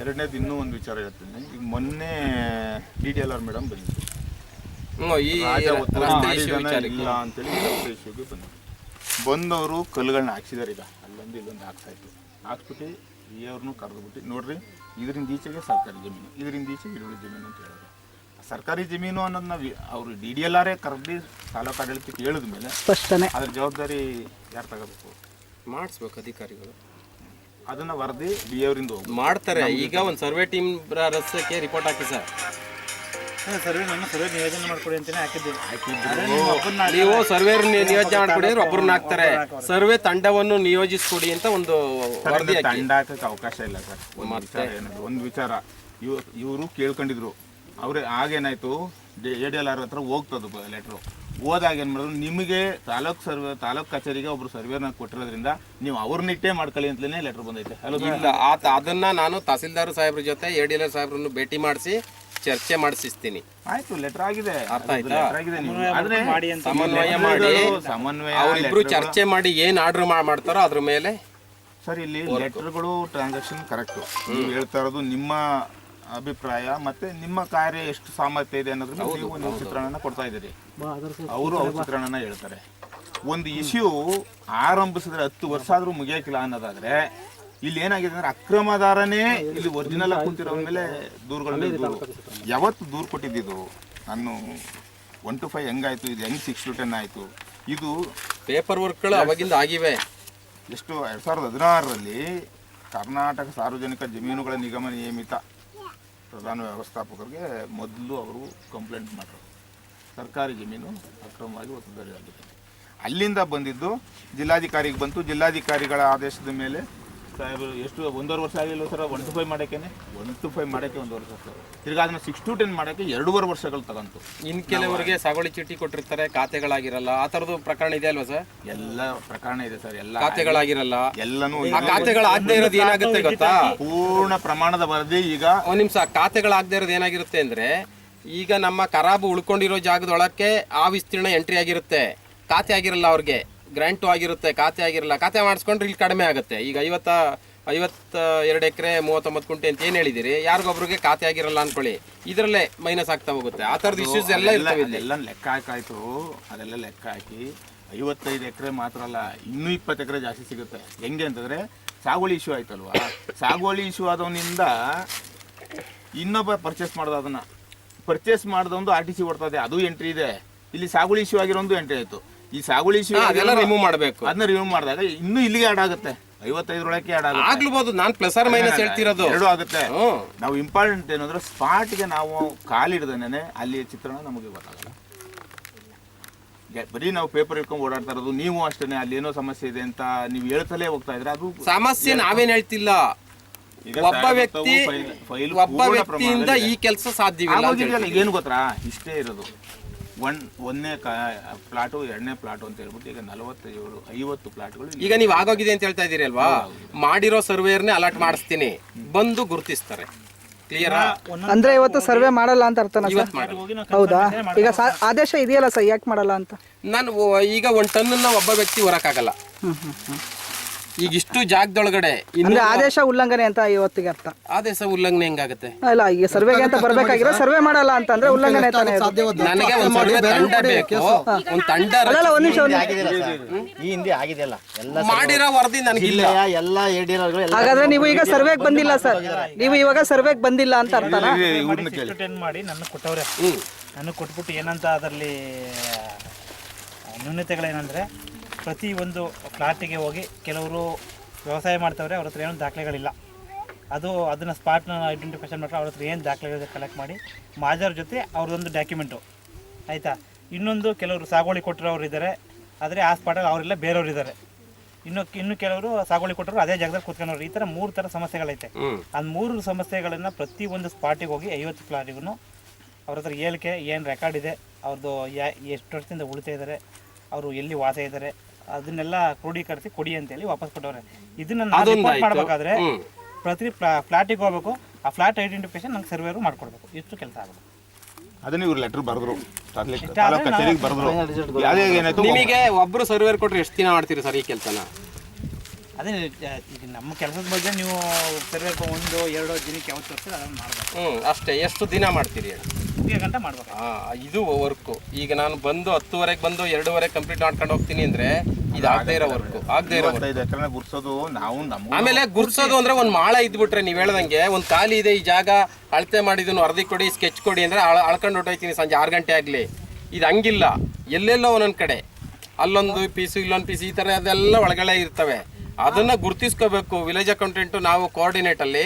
Speaker 6: ಎರಡನೇದು ಇನ್ನೂ ಒಂದು ವಿಚಾರ ಹೇಳ್ತೀನಿ. ಈಗ ಮೊನ್ನೆ D D L R madam
Speaker 7: ಈ
Speaker 6: ರಾಜ ಒತ್ತಡ
Speaker 7: ವಿಚಾರಕ್ಕೆ.
Speaker 6: ಇಲ್ಲ ಅಂತೇಳಿ ರಸ್ತೆ ಇಶ್ಯೂಗೆ ಬಂದರು. ಬಂದವರು ಕಲ್ಲುಗಳನ್ನ ಹಾಕ್ಸಿದಾರೆ ಈಗ. ಅಲ್ಲೊಂದು ಇಲ್ಲೊಂದು ಹಾಕ್ಸಾಯ್ತು. ಇತ್ತು ಹಾಕ್ಬಿಟ್ಟು ಈ ಅವ್ರನ್ನೂ ಕರೆದ್ಬಿಟ್ಟು ನೋಡ್ರಿ ಇದರಿಂದ ಈಚೆಗೆ ಸರ್ಕಾರಿ ಜಮೀನು ಇದರಿಂದ ಈಚೆಗೆ ಈರುಳ್ಳಿ ಜಮೀನು ಅಂತ ಹೇಳಿದ್ರು ಸರ್ಕಾರಿ ಜಮೀನು ಅನ್ನೋದನ್ನ ಅವರು ಡಿ ಡಿ ಎಲ್ ಆರೇ ಕರೆದಿ ತಾಲೂಕು ಆಡಳಿತಕ್ಕೆ ಹೇಳಿದ ಮೇಲೆ
Speaker 4: ಸ್ಪಷ್ಟನೆ.
Speaker 6: ಅದ್ರ ಜವಾಬ್ದಾರಿ ಯಾರು ತಗೋಬೇಕು?
Speaker 7: ಮಾಡಿಸ್ಬೇಕು ಅಧಿಕಾರಿಗಳು.
Speaker 6: ಅದನ್ನ ವರದಿ ಡಿ ಅವರಿಂದ
Speaker 7: ಮಾಡ್ತಾರೆ. ಈಗ ಒಂದು ಸರ್ವೆ ಟೀಮ್ ರಸಕ್ಕೆ ರಿಪೋರ್ಟ್ ಹಾಕಿ ಸರ್.
Speaker 2: ಸರ್ವೆ ನನ್ನ ಸರ್ವೆ ನಿಯೋಜನೆ ಮಾಡ್ಕೊಡಿ ಅಂತಾನೆ ಹಾಕಿದ್ದೀವಿ.
Speaker 7: ನೀವು ಸರ್ವೇರ್ ನಿಯೋಜನೆ ಮಾಡ್ಕೊಡಿದ್ರೆ ಒಬ್ಬರನ್ನ ಹಾಕ್ತಾರೆ. ಸರ್ವೆ ತಂಡವನ್ನು ನಿಯೋಜಿಸ್ಕೊಡಿ ಅಂತ ಒಂದು ವರದಿ
Speaker 6: ತಂಡ ಹಾಕಕ್ಕೆ ಅವಕಾಶ ಇಲ್ಲ ಸರ್. ಒಂದು ವಿಚಾರ ಏನದು? ಒಂದು ವಿಚಾರ. ಇವ್ ಇವರು ಕೇಳ್ಕೊಂಡಿದ್ರು. ಅವ್ರೆ ಆಗೇನಾಯ್ತು ಎ ಡಿ ಎಲ್ ಆರ್ ಹತ್ರ ಹೋಗ್ತದ ಲೆಟ್ರು ಹೋದಾಗ ಏನು ಮಾಡಿದ್ರು? ನಿಮಗೆ ತಾಲೂಕ್ ಸರ್ವೆ ತಾಲೂಕ್ ಕಚೇರಿಗೆ ಒಬ್ರು ಸರ್ವೇನ ಕೊಟ್ಟಿರೋದ್ರಿಂದ ನೀವು ಅವ್ರನ್ನಿಟ್ಟೇ ಮಾಡ್ಕೊಳ್ಳಿ ಅಂತಲೇ ಲೆಟ್ರ್ ಬಂದೈತೆ. ಅಲ್ಲ
Speaker 7: ಇಲ್ಲ ಆತ ಅದನ್ನ ನಾನು ತಹಸೀಲ್ದಾರ್ ಸಾಹೇಬ್ರ ಜೊತೆ ಎ ಡಿ ಎಲ್ ಸಾಹೇಬ್ರನ್ನು ಭೇಟಿ ಮಾಡಿಸಿ ಚರ್ಚೆ ಮಾಡಿಸ್ತೀನಿ
Speaker 6: ಆಯ್ತು ಲೆಟರ್ ಆಗಿದೆ.
Speaker 7: ಅರ್ಥ ಆಯ್ತಾ?
Speaker 6: ಲೆಟರ್ ಆಗಿದೆ ನೀವು ಆದ್ರೆ
Speaker 7: ಸಮನ್ವಯ ಮಾಡಿ.
Speaker 6: ಸಮನ್ವಯ
Speaker 7: ಅವರಿಬ್ರು ಚರ್ಚೆ ಮಾಡಿ ಏನ್ ಆರ್ಡರ್ ಮಾಡ್ತಾರೋ ಅದ್ರ ಮೇಲೆ
Speaker 6: ಸರ್ ಇಲ್ಲಿ ಲೆಟರ್ಗಳು ಟ್ರಾನ್ಸಾಕ್ಷನ್ ಕರೆಕ್ಟ್ ನೀವು ಹೇಳ್ತಾ ಇರೋದು ನಿಮ್ಮ ಅಭಿಪ್ರಾಯ ಮತ್ತೆ ನಿಮ್ಮ ಕಾರ್ಯ ಎಷ್ಟು ಸಾಮರ್ಥ್ಯ ಇದೆ ಅನ್ನೋದ್ರ ಮೇಲೆ ನೀವು ನೀವು ಚಿತ್ರಣನ ಕೊಡ್ತಾ ಇದ್ದೀರಿ. ಅವರು ಅವ್ರ ಚಿತ್ರಣನ ಹೇಳ್ತಾರೆ. ಒಂದು ಇಶ್ಯೂ ಆರಂಭಿಸಿದ್ರೆ ಹತ್ತು ವರ್ಷ ಆದ್ರೂ ಮುಗಿಯಕಿಲ್ಲ ಅನ್ನೋದಾದ್ರೆ ಇಲ್ಲಿ ಏನಾಗಿದೆ ಅಂದ್ರೆ ಅಕ್ರಮದಾರನೇ ಇಲ್ಲಿ ಒರಿಜಿನಲ್ ಕೂತಿರೋ ಮೇಲೆ ದೂರುಗಳನ್ನ ದೂರು ಯಾವತ್ತು ದೂರು ಕೊಟ್ಟಿದ್ದು ನಾನು ಒನ್ ಟು ಫೈವ್ ಹೆಂಗಾಯ್ತು? ಇದು ಹೆಂಗ್ ಸಿಕ್ಸ್ ಟು ಟೆನ್ ಆಯ್ತು? ಇದು
Speaker 7: ಪೇಪರ್ ವರ್ಕ್ಗಳು ಅವಾಗಿಂದ ಆಗಿವೆ.
Speaker 6: ಎಷ್ಟು ಎರಡ್ ಸಾವಿರದ ಹದಿನಾರರಲ್ಲಿ ಕರ್ನಾಟಕ ಸಾರ್ವಜನಿಕ ಜಮೀನುಗಳ ನಿಗಮ ನಿಯಮಿತ ಪ್ರಧಾನ ವ್ಯವಸ್ಥಾಪಕರಿಗೆ ಮೊದಲು ಅವರು ಕಂಪ್ಲೇಂಟ್ ಮಾಡಿದ್ರು ಸರ್ಕಾರಿ ಜಮೀನು ಅಕ್ರಮವಾಗಿ ಒತ್ತುವರಿ ಆಗಿದೆ ಅಲ್ಲಿಂದ ಬಂದಿದ್ದು ಜಿಲ್ಲಾಧಿಕಾರಿಗೆ ಬಂತು. ಜಿಲ್ಲಾಧಿಕಾರಿಗಳ ಆದೇಶದ ಮೇಲೆ ಸಾಹೇಬರು ಎಷ್ಟು ಒಂದೂವರೆ ವರ್ಷ ಆಗಿಲ್ಲ ಸರ್ ಒನ್ ಟು ಫೈವ್ ಮಾಡೋಕ್ಕೇನೆ. ಒನ್ ಟು ಫೈವ್ ಮಾಡೋಕ್ಕೆ ಒಂದು ವರ್ಷ ಸರ್. ತಿರ್ಗಾ ಅದನ್ನ ಸಿಕ್ಸ್ ಟು ಟೆನ್ ಮಾಡೋಕ್ಕೆ ಎರಡೂವರೆ ವರ್ಷಗಳು ತಗೊಂತು.
Speaker 7: ಇನ್ ಕೆಲವರಿಗೆ ಸಾಗುವಳಿ ಚೀಟಿ ಕೊಟ್ಟಿರ್ತಾರೆ ಖಾತೆಗಳಾಗಿರಲ್ಲ ಆ ಥರದ್ದು ಪ್ರಕರಣ ಇದೆ ಅಲ್ವಾ ಸರ್?
Speaker 6: ಎಲ್ಲ ಪ್ರಕರಣ ಇದೆ ಸರ್ ಎಲ್ಲ
Speaker 7: ಖಾತೆಗಳಾಗಿರಲ್ಲ.
Speaker 6: ಎಲ್ಲನೂ
Speaker 7: ಆ ಖಾತೆಗಳಾಗದೆ ಇರೋದು ಏನಾಗುತ್ತೆ ಗೊತ್ತಾ?
Speaker 6: ಪೂರ್ಣ ಪ್ರಮಾಣದ ವರದಿ ಈಗ
Speaker 7: ಒಂದ್ ನಿಮಿಷ ಖಾತೆಗಳಾಗದೆ ಇರೋದು ಏನಾಗಿರುತ್ತೆ ಅಂದ್ರೆ ಈಗ ನಮ್ಮ ಕರಾಬು ಉಳ್ಕೊಂಡಿರೋ ಜಾಗದೊಳಕ್ಕೆ ಆ ವಿಸ್ತೀರ್ಣ ಎಂಟ್ರಿ ಆಗಿರುತ್ತೆ. ಖಾತೆ ಆಗಿರಲ್ಲ ಅವ್ರಿಗೆ. ಗ್ರಾಂಟು ಆಗಿರುತ್ತೆ ಖಾತೆ ಆಗಿರಲ್ಲ ಖಾತೆ ಮಾಡಿಸ್ಕೊಂಡ್ರೆ ಇಲ್ಲಿ ಕಡಿಮೆ ಆಗುತ್ತೆ. ಈಗ ಐವತ್ತ ಐವತ್ತ ಎರಡು ಎಕರೆ ಮೂವತ್ತೊಂಬತ್ತು ಕುಂಟೆ ಅಂತ ಏನು ಹೇಳಿದಿರಿ? ಯಾರಿಗೊಬ್ರಿಗೆ ಖಾತೆ ಆಗಿರಲ್ಲ ಅನ್ಕೊಳ್ಳಿ. ಇದರಲ್ಲೇ ಮೈನಸ್ ಆಗ್ತಾ ಹೋಗುತ್ತೆ. ಆ ಥರದ ಇಶ್ಯೂಸ್ ಎಲ್ಲ ಇರ್ತವೆ ಇಲ್ಲಿ.
Speaker 6: ಎಲ್ಲ ಲೆಕ್ಕ ಹಾಕಾಯ್ತು. ಅದೆಲ್ಲ ಲೆಕ್ಕ ಹಾಕಿ ಐವತ್ತೈದು ಎಕರೆ ಮಾತ್ರ ಅಲ್ಲ ಇನ್ನೂ ಇಪ್ಪತ್ತು ಎಕರೆ ಜಾಸ್ತಿ ಸಿಗುತ್ತೆ. ಹೆಂಗೆ ಅಂತಂದರೆ ಸಾಗುವಳಿ ಇಶ್ಯೂ ಆಯ್ತಲ್ವಾ? ಸಾಗುವಳಿ ಇಶ್ಯೂ ಆದವನಿಂದ ಇನ್ನೊಬ್ಬ ಪರ್ಚೇಸ್ ಮಾಡೋದು ಅದನ್ನು. ಪರ್ಚೇಸ್ ಮಾಡಿದೊಂದು ಆರ್ ಟಿ ಸಿ ಕೊಡ್ತದೆ ಅದು ಎಂಟ್ರಿ ಇದೆ. ಇಲ್ಲಿ ಸಾಗುವಳಿ ಇಶ್ಯೂ ಆಗಿರೋದು ಎಂಟ್ರಿ ಆಯ್ತು. ಈ ಸಾಗುಳಿ
Speaker 7: ಹಾ, ಅದೆಲ್ಲ ರಿಮೂವ್ ಮಾಡಬೇಕು.
Speaker 6: ಅದನ್ನ ರಿಮೂವ್ ಮಾಡಿದಾಗ ಇನ್ನೂ ಇಲ್ಲಿಗೆ ಆಡ್ ಆಗುತ್ತೆ. ಐವತ್ತೈದರೊಳಕ್ಕೆ ಆಡ್ ಆಗುತ್ತೆ.
Speaker 7: ಆಗ್ಲೂಬಹುದು ನಾನ್ ಪ್ಲಸ್ ಆರ್ ಮೈನಸ್ ಹೇಳ್ತಿರೋದು.
Speaker 6: ಎರಡು ಆಗುತ್ತೆ. ನಾವು ಇಂಪಾರ್ಟೆಂಟ್ ಏನಂದ್ರೆ ಸ್ಪಾಟ್ಗೆ ನಾವು ಕಾಲಿಡ್ದೇನೆ ಅಲ್ಲಿ ಚಿತ್ರಣ ನಮಗೆ ಗೊತ್ತಾಗಲ್ಲ. ಬರೀ ನಾವು ಪೇಪರ್ ಇಟ್ಕೊಂಡು ಓಡಾಡ್ತಾ ಇರೋದು ನೀವು ಅಷ್ಟೇ ಅಲ್ಲಿ ಏನೋ ಸಮಸ್ಯೆ ಇದೆ ಅಂತ ನೀವು ಹೇಳ್ತಲೇ ಹೋಗ್ತಾ ಇದ್ರೆ ಅದು
Speaker 7: ಸಮಸ್ಯೆ ನಾವೇನ್ ಹೇಳ್ತಿಲ್ಲ. ಒಬ್ಬ ವ್ಯಕ್ತಿ ಒಬ್ಬ ವ್ಯಕ್ತಿಯಿಂದ ಈ ಕೆಲಸ ಸಾಧ್ಯವಿಲ್ಲ
Speaker 6: ಏನು ಗೊತ್ತಾ? ಇಷ್ಟೇ ಇರೋದು. ಒನ್ ಒಂದನೇ ಪ್ಲಾಟು ಎರಡನೇ ಪ್ಲಾಟು ಅಂತ ಹೇಳ್ಬಿಟ್ಟು ಈಗ ನಲವತ್ತೇಳು ಐವತ್ತು ಪ್ಲಾಟ್ಗಳು
Speaker 7: ಈಗ ನೀವು ಆಗೋಗಿದೆ ಅಂತ ಹೇಳ್ತಾ ಇದ್ದೀರಿ ಅಲ್ವಾ? ಮಾಡಿರೋ ಸರ್ವೇರ್ನೇ ಅಲರ್ಟ್ ಮಾಡಿಸ್ತೀನಿ. ಬಂದು ಗುರುತಿಸ್ತಾರೆ. ಕ್ಲಿಯರ್
Speaker 4: ಅಂದ್ರೆ ಇವತ್ತು ಸರ್ವೆ ಮಾಡಲ್ಲ ಅಂತ ಅರ್ಥನಾ ಸರ್? ಹೌದಾ? ಈಗ ಸಾ- ಆದೇಶ ಇದೆಯಲ್ಲ ಸರ್ ಯಾಕೆ ಮಾಡಲ್ಲ ಅಂತ?
Speaker 7: ನಾನು ಒ- ಈಗ ಒಂದ್ ಟನ್ ಒಬ್ಬ ವ್ಯಕ್ತಿ ಹೊರಕ್ಕಾಗಲ್ಲ ಈಗ ಇಷ್ಟು ಜಾಗದೊಳಗಡೆ ಇನ್ನು
Speaker 4: ಅಂದ್ರೆ ಆದೇಶ ಉಲ್ಲಂಘನೆ ಅಂತ ಇವತ್ತಿಗೆ ಅರ್ಥ.
Speaker 7: ಆದೇಶ ಉಲ್ಲಂಘನೆ ಹೆಂಗಾಗುತ್ತೆ?
Speaker 4: ಅಲ್ಲ ಈಗ ಸರ್ವೆಗೆ ಅಂತ ಬರ್ಬೇಕಾಗಿರೋ ಸರ್ವೆ ಮಾಡಲ್ಲ ಅಂತಂದ್ರೆ ಉಲ್ಲಂಘನೆ ತಾನೇ ಅದು.
Speaker 7: ನನಗೆ ಒಂದ್ ಸರ್ವೆ ತಂಡ ಬೇಕು. ಒಂದ್ ತಂಡ
Speaker 4: ಅಲ್ಲಲ್ಲ ಒಂದ್ ನಿಮಿಷ ಒಂದ್ ನಿಮಿಷ.
Speaker 8: ಈ ಹಿಂದೆ ಆಗಿದೆಯಲ್ಲ. ಎಲ್ಲ
Speaker 7: ಮಾಡಿರೋ ವರದಿ ನನಗಿಲ್ಲ.
Speaker 8: ಜಿಲ್ಲೆಯ ಎಲ್ಲ
Speaker 4: ಹಾಗಾದ್ರೆ ನೀವು ಈಗ ಸರ್ವೆಗೆ ಬಂದಿಲ್ಲ ಸರ್. ನೀವು ಇವಾಗ ಸರ್ವೆಗೆ ಬಂದಿಲ್ಲ ಅಂತ ಅರ್ಥನಾ?
Speaker 2: ಟೆನ್ ಮಾಡಿ ನನ್ನ ಕೊಟ್ಟವ್ರೆ. ನನಗೆ ಕೊಟ್ಬಿಟ್ಟು ಏನಂತ ಅದರಲ್ಲಿ ನ್ಯೂನತೆಗಳೇನೆಂದರೆ ಪ್ರತಿ ಒಂದು ಫ್ಲಾಟಿಗೆ ಹೋಗಿ ಕೆಲವರು ವ್ಯವಸಾಯ ಮಾಡ್ತವ್ರೆ ಅವ್ರ ಹತ್ರ ಏನೂ ದಾಖಲೆಗಳಿಲ್ಲ. ಅದು ಅದನ್ನು ಸ್ಪಾಟ್ನ ಐಡೆಂಟಿಫಿಕೇಷನ್ ಮಾಡ್ರೆ ಅವ್ರ ಹತ್ರ ಏನು ದಾಖಲೆಗಳಿದೆ ಕಲೆಕ್ಟ್ ಮಾಡಿ ಮಾಜರ್ ಜೊತೆ ಅವ್ರದ್ದೊಂದು ಡಾಕ್ಯುಮೆಂಟು ಆಯಿತಾ? ಇನ್ನೊಂದು ಕೆಲವರು ಸಾಗುವಳಿ ಕೊಟ್ಟಿರೋರು ಇದ್ದಾರೆ ಆದರೆ ಆ ಸ್ಪಾಟಲ್ಲಿ ಅವರೆಲ್ಲ ಬೇರೆಯವ್ರು ಇದ್ದಾರೆ ಇನ್ನು ಇನ್ನು ಕೆಲವರು ಸಾಗುವಳಿ ಕೊಟ್ಟರು ಅದೇ ಜಾಗದಲ್ಲಿ ಕೂತ್ಕೊಂಡವ್ರು. ಈ ಥರ ಮೂರು ಥರ ಸಮಸ್ಯೆಗಳೈತೆ. ಆ ಮೂರು ಸಮಸ್ಯೆಗಳನ್ನು ಪ್ರತಿ ಒಂದು ಸ್ಪಾಟಿಗೆ ಹೋಗಿ ಐವತ್ತು ಫ್ಲಾಟಿಗೂ ಅವ್ರ ಹತ್ರ ಹೇಳಿಕೆ ಏನು ರೆಕಾರ್ಡ್ ಇದೆ ಅವ್ರದ್ದು ಯಾ ಎಷ್ಟು ವರ್ಷದಿಂದ ಉಳಿತಾ ಇದ್ದಾರೆ ಅವರು ಎಲ್ಲಿ ವಾಸ ಇದ್ದಾರೆ ಅದನ್ನೆಲ್ಲ ಕ್ರೋಢೀಕರಿಸಿ ಕೊಡಿ ಅಂತೇಳಿ ವಾಪಸ್ ಕೊಟ್ಟವ್ರೆ. ಇದನ್ನ ನಾವು ರಿಪೋರ್ಟ್ ಮಾಡಬೇಕಾದ್ರೆ. ಪ್ರತಿ ಫ್ಲಾಟಿಗೆ ಹೋಗ್ಬೇಕು ಆ ಫ್ಲಾಟ್ ಐಡೆಂಟಿಫಿಕೇಶನ್ ನಂಗೆ ಸರ್ವೇರು ಮಾಡ್ಕೊಡ್ಬೇಕು. ಇಷ್ಟು ಕೆಲಸ ಆಗುತ್ತೆ
Speaker 6: ಅದನ್ನ ಇವ್ರು ಲೆಟರ್ ಬರೆದ್ರು. ತಾಲೂಕ್ ಕಚೇರಿಗೆ ಬರೆದ್ರು. ಯಾವ್ದೇ ಏನಾಯ್ತು
Speaker 7: ನಿಮಗೆ ಒಬ್ರು ಸರ್ವೇರ್ ಕೊಟ್ರೆ ಎಷ್ಟು ದಿನ ಮಾಡ್ತೀರಿ ಸರ್ ಈ ಕೆಲಸನ?
Speaker 2: ಅದೇ ಈಗ ನಮ್ಮ ಕೆಲಸದ ಬಗ್ಗೆ ನೀವು ಸರ್ವೇರ್ ಒಂದು ಎರಡು ದಿನಕ್ಕೆ ಯಾವತ್ತು ತೋರಿಸಿದ್ರೆ ಅದನ್ನು ಮಾಡಬೇಕು.
Speaker 7: ಹ್ಮ್ ಅಷ್ಟೇ. ಎಷ್ಟು ದಿನ ಮಾಡ್ತೀರಿ
Speaker 2: ಗಂಟೆ ಮಾಡ್ಬೇಕು.
Speaker 7: ಆ, ಇದು ವರ್ಕು ಈಗ ನಾನು ಬಂದು ಹತ್ತುವರೆಗೆ ಬಂದು ಎರಡೂವರೆಗೆ ಕಂಪ್ಲೀಟ್ ಮಾಡ್ಕೊಂಡು ಹೋಗ್ತೀನಿ ಅಂದ್ರೆ ಇದು ಆಗದೆ ಇರೋ ವರ್ಕು ಆಗದೆ ಇರೋ ವರ್ಕ್
Speaker 6: ಐವತ್ತೈದು ಎಕರೆ ಗುರ್ಸೋದು ನಾವು ನಮ್ಮ
Speaker 7: ಆಮೇಲೆ ಗುರ್ಸೋದು ಅಂದ್ರೆ ಒಂದ್ ಮಾಳ ಇದ್ಬಿಟ್ರೆ ನೀವ್ ಹೇಳ್ದಂಗೆ ಒಂದ್ ಖಾಲಿ ಇದೆ ಈ ಜಾಗ ಅಳತೆ ಮಾಡಿದನು ಅರ್ಧಿ ಕೊಡಿ ಸ್ಕೆಚ್ ಕೊಡಿ ಅಂದ್ರೆ ಅಳ ಅಳ್ಕೊಂಡು ಹೊಟ್ಟೋಯ್ತೀನಿ ಸಂಜೆ ಆರು ಗಂಟೆ ಆಗ್ಲಿ. ಇದು ಹಂಗಿಲ್ಲ. ಎಲ್ಲೆಲ್ಲೋ ಒಂದೊಂದ್ ಕಡೆ. ಅಲ್ಲೊಂದು ಪೀಸು ಇಲ್ಲೊಂದು ಪೀಸು ಈ ತರ ಅದೆಲ್ಲ ಒಳಗಡೆ ಇರ್ತವೆ. ಅದನ್ನ ಗುರ್ತಿಸ್ಕೋಬೇಕು. ವಿಲೇಜ್ ಅಕೌಂಟೆಂಟ್ ನಾವು ಕೋಆರ್ಡಿನೇಟ್ ಅಲ್ಲಿ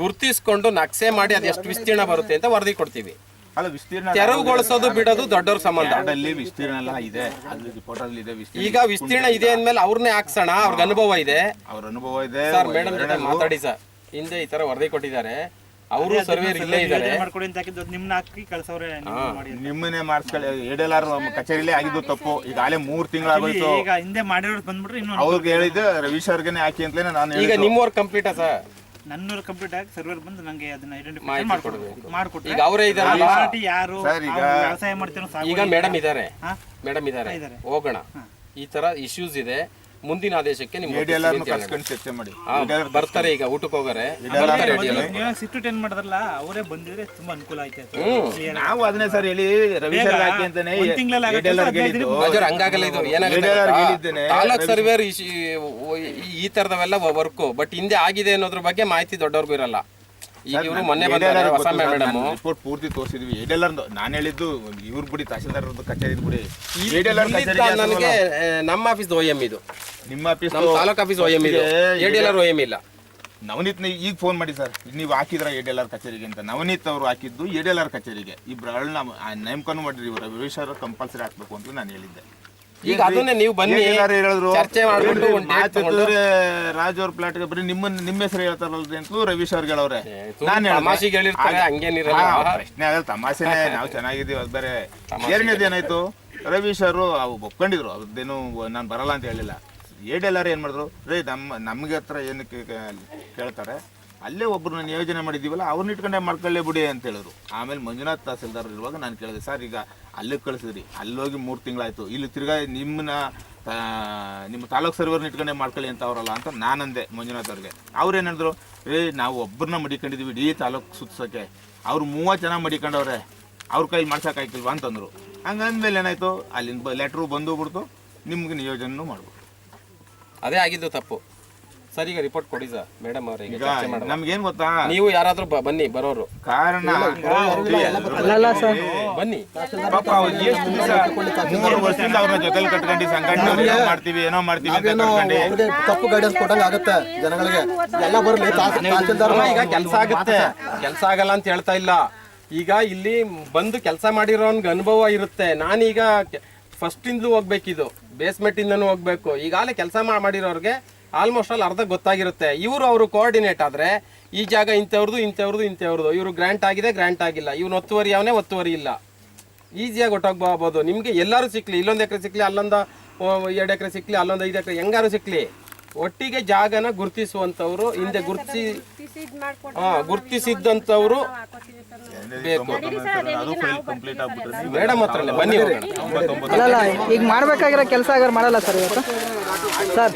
Speaker 7: ಗುರ್ತಿಸ್ಕೊಂಡು ನಕ್ಷೆ ಮಾಡಿ ಅದು ಎಷ್ಟು ವಿಸ್ತೀರ್ಣ ಬರುತ್ತೆ ಅಂತ ವರದಿ ಕೊಡ್ತೀವಿ.
Speaker 6: ಅಲ್ಲ ವಿಸ್ತೀರ್ಣ
Speaker 7: ತೆರವುಗೊಳಿಸೋದು ಬಿಡೋದು ದೊಡ್ಡವ್ರ ಸಂಬಂಧ.
Speaker 6: ಅಲ್ಲಿ ವಿಸ್ತೀರ್ಣ ಎಲ್ಲ ಇದೆ. ಅಲ್ಲಿ ಫೋಟೋದಲ್ಲಿ ಇದೆ ವಿಸ್ತೀರ್ಣ
Speaker 7: ಈಗ ವಿಸ್ತೀರ್ಣ ಇದೆ ಅಂದ್ಮೇಲೆ ಅವ್ರನ್ನೇ ಹಾಕ್ಸೋಣ ಅವ್ರಿಗೆ ಅನುಭವ ಇದೆ.
Speaker 6: ಅವ್ರ ಅನುಭವ ಇದೆ.
Speaker 7: ಸರ್ ಮೇಡಮ್ ಜೊತೆ ಮಾತಾಡಿ ಸರ್. ಹಿಂದೆ ಈ ತರ ವರದಿ ಕೊಟ್ಟಿದ್ದಾರೆ. ಅವರು ಸರ್ವೇರ್ ಇಲ್ಲೇ ಇದ್ದಾರೆ.
Speaker 2: ಮಾಡ್ಕೊಡಿ ಅಂತ ಹಾಕಿದ್ದು ನಿಮ್ಮನ್ನ ಹಾಕಿ ಕಳ್ಸವ್ರೆ
Speaker 6: ನಿಮ್ಮನ್ನೇ ಮಾಡಿಸ್ಕೊಳ್ಳಿ. ಎಡೆಲಾರು ಕಚೇರಿಲೇ ಆಗಿದ್ದು ತಪ್ಪು. ಈಗ ಆಲೆ ಮೂರ್ ತಿಂಗಳಾಗೋಯ್ತು
Speaker 2: ಈಗ ಹಿಂದೆ ಮಾಡಿರೋದು ಬಂದ್ಬಿಟ್ರೆ ಇನ್ನೊಂದು
Speaker 6: ಅವ್ರಿಗೆ ಹೇಳಿದ್ದು ರವೀಶ್ ಅವ್ರಿಗೆ ಹಾಕಿ ಅಂತಲೇ ನಾನು
Speaker 7: ಈಗ ನಿಮ್ಮ ವರ್ಕ್ ಕಂಪ್ಲೀಟಾ ಸರ್?
Speaker 2: ನನ್ನೂರು ಕಂಪ್ಲೀಟ್ ಆಗಿ ಸರ್ವರ್ ಬಂದು ನಂಗೆ ಅದನ್ನ ಐಡೆಂಟಿಫೈ
Speaker 7: ಮಾಹಿತಿ
Speaker 2: ಮಾಡ್ಕೊಡ್ಬೇಕು. ಮಾಡ್ಕೊಟ್ರೆ
Speaker 7: ಈಗ ಅವರೇ ಇದಾರಲ್ಲ
Speaker 2: ಪಾರ್ಟಿ ಯಾರು
Speaker 6: ಸರ್, ಈಗ-
Speaker 2: ಅವ್ರು ವ್ಯವಸಾಯ ಮಾಡ್ತಿರೋ
Speaker 7: ಈಗ ಮೇಡಮ್ ಇದ್ದಾರೆ.
Speaker 2: ಹಾ?
Speaker 7: ಮೇಡಮ್ ಇದ್ದಾರೆ.
Speaker 2: ಇದ್ದಾರೆ.
Speaker 7: ಹೋಗೋಣ. ಈ ತರ ಇಶ್ಯೂಸ್ ಇದೆ. ಮುಂದಿನ ಆದೇಶಕ್ಕೆ ನಿಮ್ಗೆ
Speaker 6: ಚರ್ಚೆ ಮಾಡಿ.
Speaker 7: ಬರ್ತಾರೆ ಈಗ ಊಟಕ್ಕೆ ಹೋಗಾರೆ
Speaker 2: ಸಿಟ್ಟು ಟೆನ್ ಮಾಡಿದ್ರಲ್ಲ ಅವರೇ ಬಂದಿದ್ರೆ ತುಂಬಾ ಅನುಕೂಲ ಆಯ್ತು
Speaker 6: ನಾವು ಅದನ್ನೇ ಸರ್ ಹೇಳಿ ಹಾಕಿ ಅಂತಾನೆ ಎಡಿ
Speaker 2: ಸರ್.
Speaker 7: ರಾಜವ್ರು ಹಂಗಾಗಲ್ಲ ಇದು ಏನಾಗುತ್ತೆ
Speaker 6: ಹೇಳಿದ್ದೇನೆ.
Speaker 7: ತಾಲೂಕ್ ಸರ್ವೇರ್ ಈ ತರದವೆಲ್ಲ ವರ್ಕ್ ಬಟ್ ಹಿಂದೆ ಆಗಿದೆ ಅನ್ನೋದ್ರ ಬಗ್ಗೆ ಮಾಹಿತಿ ದೊಡ್ಡವ್ರಿಗೂ ಇರಲ್ಲ. ಈಗ ಇವರು ಮೊನ್ನೆ ಹೊಸ ಮೇಡಮ್.
Speaker 6: ರಿಪೋರ್ಟ್ ಪೂರ್ತಿ ತೋರಿಸಿದ್ವಿ. ಎಡೆಲ್ಲರ್ ನಾನು ಹೇಳಿದ್ದು ಇವ್ರ ಬಿಡಿ ತಹಸೀಲ್ದಾರ್ ಕಚೇರಿ ಬಿಡಿ ಎಡೆಲ್ಲರ್
Speaker 7: ನನಗೆ ನಮ್ಮ ಆಫೀಸ್ ಒ ಎಂ ಇದು.
Speaker 6: ನಿಮ್ಮ ಆಫೀಸ್
Speaker 7: ನಮ್ಮ ತಾಲೂಕ್ ಆಫೀಸ್ ಒ ಎಂ ಇದೆ. A L R O M ಇಲ್ಲ.
Speaker 6: ನವನೀತ್ ಈಗ ಫೋನ್ ಮಾಡಿ ಸರ್. ನೀವು ಹಾಕಿದ್ರ ಎಡೆಲ್ಲರ್ ಕಚೇರಿಗೆ ಅಂತ. ನವನೀತ್ ಅವರು ಹಾಕಿದ್ದು ಎಡೆಲ್ಲರ್ ಕಚೇರಿಗೆ. ಇಬ್ಬರನ್ನ ನೇಮಕನೂ ಮಾಡಿರಿ ಇವರ. ರವೀಶ್ ಕಂಪಲ್ಸರಿ ಹಾಕ್ಬೇಕು ಅಂತ ನಾನು ಹೇಳಿದ್ದೆ.
Speaker 7: ಈಗ ಅದನ್ನೇ ನೀವು ಬನ್ನಿ.
Speaker 6: ಹೇಳಿದ್ರು?
Speaker 7: ಚರ್ಚೆ ಮಾಡ್ಬಿಟ್ಟು ಒಂದು ತಗೊಂಡು.
Speaker 6: ರಾಜ್ ಅವ್ರ ಪ್ಲಾಟ್ ಬರೀ ನಿಮ್ಮ ನಿಮ್ಮ ಹೆಸರು ಹೇಳ್ತಾರಲ್ರಿ ಅಂತ ರವೀಶ್ ಅವ್ರಿಗೆ ಹೇಳವ್ರೆ ನಾನು.
Speaker 7: ತಮಾಷೆಗೆ ಹೇಳಿರ್ತಾರೆ, ಹಂಗೇನಿರಲ್ಲ.
Speaker 6: ಪ್ರಶ್ನೆ ಆಗಲ್ಲ ತಮಾಷೆನೆ ನಾವು ಚೆನ್ನಾಗಿದ್ದೀವಿ ಅದು ಬೇರೆ. ಎರಡನೇದು ಏನಾಯ್ತು? ರವೀಶ್ ಅವರು ಅವು ಒಪ್ಕೊಂಡಿದ್ರು. ಅದೇನು ನಾನು ಬರಲ್ಲ ಅಂತ ಹೇಳಿಲ್ಲ. ಏಡೆಲ್ಲಾರು ಏನು ಮಾಡಿದ್ರು? ರೇ ನಮ್ಮ ನಮಗೆ ಹತ್ರ ಏನಕ್ಕೆ ಕೇಳ್ತಾರೆ ಅಲ್ಲೇ ಒಬ್ಬರನ್ನ ನಿಯೋಜನೆ ಮಾಡಿದ್ದೀವಲ್ಲ ಅವ್ರನ್ನ ಇಟ್ಕೊಂಡೆ ಮಾಡ್ಕೊಳ್ಳೇ ಬಿಡಿ ಅಂತ ಹೇಳಿದ್ರು. ಆಮೇಲೆ ಮಂಜುನಾಥ್ ತಹಸೀಲ್ದಾರ್ ಇರುವಾಗ ನಾನು ಕೇಳಿದೆ, ಸರ್ ಈಗ ಅಲ್ಲಿಗೆ ಕಳಿಸಿದ್ರಿ, ಅಲ್ಲೋಗಿ ಮೂರು ತಿಂಗಳಾಯ್ತು, ಇಲ್ಲಿ ತಿರ್ಗಾ ನಿಮ್ಮನ್ನ ನಿಮ್ಮ ತಾಲೂಕು ಸರ್ವರ್ನ ಇಟ್ಕೊಂಡೆ ಮಾಡ್ಕೊಳ್ಳಿ ಅಂತ ಅವರಲ್ಲ ಅಂತ ನಾನಂದೆ ಮಂಜುನಾಥ್ ಅವ್ರಿಗೆ. ಅವ್ರು ಏನಂದ್ರು ಏ, ನಾವು ಒಬ್ಬರನ್ನ ಮಡಿಕೊಂಡಿದ್ದೀವಿ ಇಡೀ ತಾಲೂಕು ಸುತ್ತಿಸೋಕೆ ಅವ್ರು ಮೂವತ್ತು ಜನ ಮಡಿಕೊಂಡವ್ರೆ, ಅವ್ರ ಕೈಲಿ ಮಾಡ್ಸೋಕ್ಕಾಯ್ತಿಲ್ವಾ ಅಂತಂದರು. ಹಂಗಂದ್ಮೇಲೆ ಏನಾಯ್ತು, ಅಲ್ಲಿಂದ ಲೆಟ್ರು ಬಂದು ಬಿಡ್ತು, ನಿಮ್ಗೆ ನಿಯೋಜನೆ ಮಾಡ್ಬೋದು.
Speaker 7: ಅದೇ ಆಗಿದ್ದು ತಪ್ಪು. ಸರ್ ಈಗ ರಿಪೋರ್ಟ್ ಕೊಡಿ ಸರ್. ಮೇಡಮ್ ಅವರಿಗೆ ಚರ್ಚೆ ಮಾಡೋಣ
Speaker 6: ನಮ್ಗೇನ್ ಗೊತ್ತಾ?
Speaker 7: ನೀವು ಯಾರಾದ್ರೂ ಬ- ಬನ್ನಿ ಬರೋರು.
Speaker 6: ಕಾರಣ
Speaker 4: ಅಲ್ಲಲ್ಲ ಸರ್
Speaker 7: ಬನ್ನಿ.
Speaker 6: ಪಾಪ ಅವ್ರು ಎಷ್ಟು ದಿವಸ ಮೂರು ವರ್ಷದಿಂದ ಅವ್ರನ್ನ ಜೊತೆಲಿ ಕಟ್ಕೊಂಡು ಸಂಘಟನೆ ಏನೋ ಮಾಡ್ತೀವಿ ಏನೋ ಮಾಡ್ತೀವಿ ಅಂತ ಕಟ್ಕೊಂಡು.
Speaker 8: ಅವ್ರಿಗೆ ತಪ್ಪು ಗೈಡೆನ್ಸ್ ಕೊಟ್ಟಂಗೆ ಆಗುತ್ತೆ ಜನಗಳಿಗೆ. ಎಲ್ಲ ಬರಲಿ ತಹಸೀಲ್ದಾರ್
Speaker 7: ಅಲ್ಲ, ಈಗ ಕೆಲಸ ಆಗುತ್ತೆ. ಕೆಲಸ ಆಗಲ್ಲ ಅಂತ ಹೇಳ್ತಾ ಇಲ್ಲ. ಈಗ ಇಲ್ಲಿ ಬಂದು ಕೆಲಸ ಮಾಡಿರೋನ್ಗೆ ಅನುಭವ ಇರುತ್ತೆ. ನಾನೀಗ ಫಸ್ಟ್ ಇಂದಲೂ ಹೋಗ್ಬೇಕಿದು. ಬೇಸ್ಮೆಂಟ್ ಇಂದನೂ ಹೋಗ್ಬೇಕು. ಈಗಾಗಲೇ ಕೆಲಸ ಮಾಡಿರೋರ್ಗೆ ಆಲ್ಮೋಸ್ಟ್ ಅಲ್ಲಿ ಅರ್ಧ ಗೊತ್ತಾಗಿರುತ್ತೆ. ಇವರು ಅವರು ಕೋಆರ್ಡಿನೇಟ್ ಆದ್ರೆ ಈ ಜಾಗ ಇಂಥವ್ರದ್ದು ಇಂಥವ್ರದ್ದು ಇಂಥವ್ರದ್ದು ಇವರು ಗ್ರಾಂಟ್ ಆಗಿದೆ ಗ್ರಾಂಟ್ ಆಗಿಲ್ಲ. ಇವ್ನ ಒತ್ತುವರಿ ಅವನೇ ಒತ್ತುವರಿ ಇಲ್ಲ. ಈಸಿಯಾಗಿ ಒಟ್ಟೋಗ್ಬೋದು. ನಿಮಗೆ ಎಲ್ಲರೂ ಸಿಕ್ಕಲಿ ಇಲ್ಲೊಂದು ಎಕರೆ ಸಿಕ್ಕಲಿ ಅಲ್ಲೊಂದು ಎರಡು ಎಕರೆ ಸಿಕ್ಕಲಿ ಅಲ್ಲೊಂದು ಐದು ಎಕರೆ ಹೆಂಗಾರು ಸಿಕ್ಕಲಿ ಒಟ್ಟಿಗೆ ಜಾಗನ ಗುರುತಿಸುವಂಥವ್ರು ಹಿಂದೆ ಗುರುತಿಸಿ ಹಾಂ ಗುರುತಿಸಿದ್ದಂಥವ್ರು ಬೇಕು.
Speaker 6: ಅದು ಫೈಲ್ ಕಂಪ್ಲೀಟ್ ಆಗ್ಬಿಟ್ರೆ.
Speaker 7: ಮೇಡಮ್ ಹತ್ರನೇ ಬನ್ನಿ
Speaker 4: ಅಲ್ಲಲ್ಲ ಈಗ ಮಾಡ್ಬೇಕಾಗಿರೋ ಕೆಲಸ ಆಗಾರ ಮಾಡಲ್ಲ ಸರ್ ಇವತ್ತು? ಸರ್.